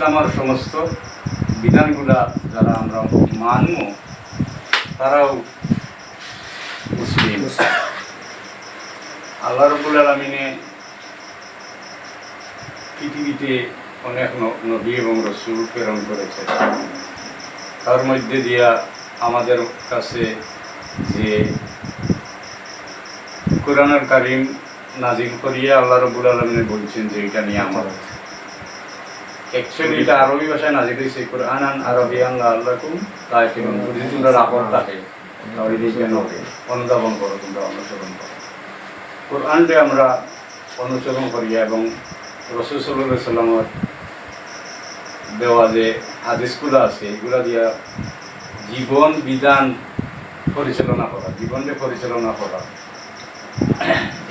ইসলামের সমস্ত বিধানগুলা যারা আমরা মানব, তারাও মুসলিম। আল্লাহ রবুল আলমিনে পৃথিবীতে অনেক নবী এবং রসুল প্রেরণ করেছে তার মধ্যে দিয়া আমাদের কাছে যে কোরআনুল কারিম নাজিল করিয়া আল্লাহ রবুল আলমিনে বলছেন যে, এটা নিয়ে আমার অ্যাকচুয়ালি এটা আরবি ভাষায় নাজিল হয়েছে কোরআন আরবিয়ান আল্লাহকুম তাই কেমন যদি তোমরা রাপর থাকে, তাহলে দেখবে নবে অনুধাবন করো, তোমরা অনুসরণ করো। কোরআনকে আমরা অনুসরণ করি এবং রসুল সাল্লাহ সাল্লামর দেওয়া যে হাদিসগুলো আছে, এগুলা দিয়া জীবন বিধান পরিচালনা করা জীবনকে পরিচালনা করা।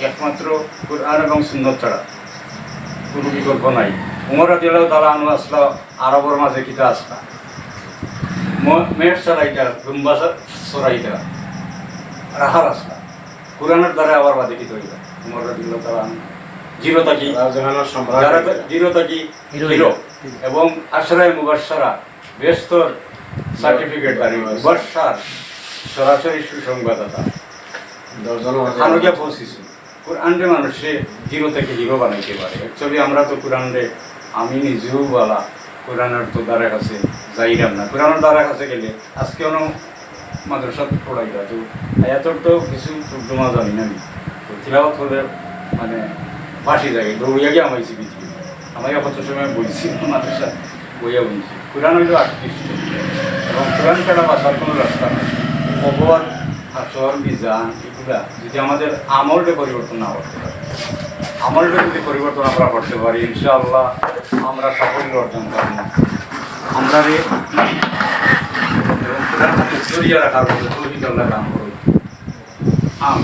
একমাত্র কোরআন এবং সুন্দর ছাড়া কোনো বিকল্প নাই। উমর দিলেও তারা আনু আসলো আরবর মাঝে কিতা আসলা? মেয়ের সরাইটা গুম্বা সরাইটা রাহার আসলা। কোরআনের দ্বারা আবার বাদে কি তৈরি উমর দিল তারা জিরো তাকি। শাহজাহানের সম্রাট। যারা জিরো তাকি হিরো। এবং আশরায় মুবাসারা বেস্তর সার্টিফিকেট মুবাসার। সরাসরি সুসংবাদতা মাঝে খানুকিয়া কোরআনরে মানুষে জিরো থেকে হিরো বানাইতে পারে। অ্যাকচুয়ালি আমরা তো কোরআনরে আমি নিজেও বলা কোরআনের তো দ্বারা কাছে যাইরাম না। কোরআনের দ্বারা কাছে গেলে আজকে অন মাদ্রাসা পড়াইবা তো এতর তো কিছু তর্জমা জানি না আমি। তো তিলাওয়াত হলে মানে ফাঁসি যায়। দৌড়িয়া গিয়ে আমাইছি পৃথিবী আমাকে কত সময় বলছি মাদ্রাসা বইয়া বলছি কোরআন হইল আকৃষ্ট। এবং কোরআন ছাড়া বাঁচার কোনো রাস্তা নেই। অপবাদ আচরণ বিজান এগুলা যদি আমাদের আমলটা পরিবর্তন না করতে পারি। আমলটা যদি পরিবর্তন আমরা করতে পারি, ইনশাআল্লাহ আমরা সাফল্য অর্জন করব। আমরা রে রাখার মধ্যে তৈরি করলে কাম করব আম